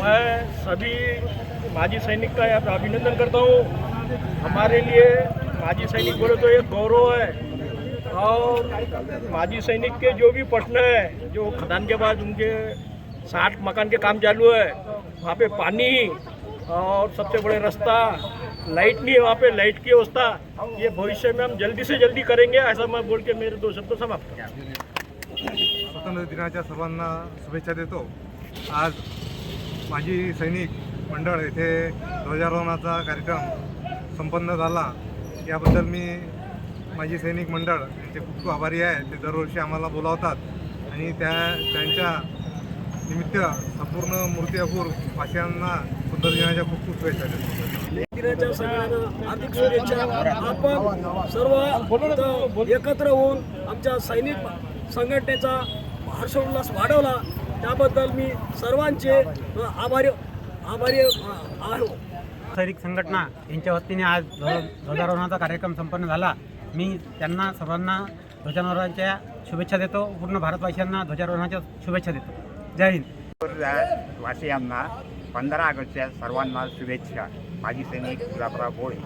मैं सभी माजी सैनिक का यहाँ पे अभिनंदन करता हूँ। हमारे लिए माजी सैनिक बोले तो एक गौरव है। और माजी सैनिक के जो भी प्रश्न है, जो खदान के बाद उनके साठ मकान के काम चालू है, वहाँ पे पानी और सबसे बड़े रास्ता लाइट नहीं है वहाँ पे लाइट की व्यवस्था। ये भविष्य में हम जल्दी से जल्दी करेंगे ऐसा मैं बोल के मेरे दो शब्द समाप्त करता स्वातंत्र्य दिनाच्या सर्वांना शुभेच्छा देतो. आज माझी सैनिक मंडळ येथे ध्वजारोहणाचा कार्यक्रम संपन्न झाला. याबद्दल मी माझी सैनिक मंडळ यांचे खूप खूप आभारी आहे. ते दरवर्षी आम्हाला बोलावतात आणि त्या त्यांच्या निमित्त संपूर्ण मूर्तिजापूर वासियांना सुंदर दिनाच्या खूप खूप शुभेच्छा सगळ्यांना हार्दिक शुभेच्छा. आपण सर्व एकत्र होऊन आमच्या सैनिक संघटनेचा हर्षोल्लास वाढवला. त्याबद्दल मी सर्वांचे आभारी आभारी आहे. सैनिक संघटना यांच्या वतीने आज ध्वज ध्वजारोहणाचा कार्यक्रम संपन्न झाला. मी त्यांना सर्वांना ध्वजारोहणाच्या शुभेच्छा देतो. पूर्ण भारतवासियांना ध्वजारोहणाच्या शुभेच्छा देतो. जय हिंद. वासियांना पंधरा ऑगस्टच्या सर्वांना शुभेच्छा. माजी सैनिक गुलाबराव भोळे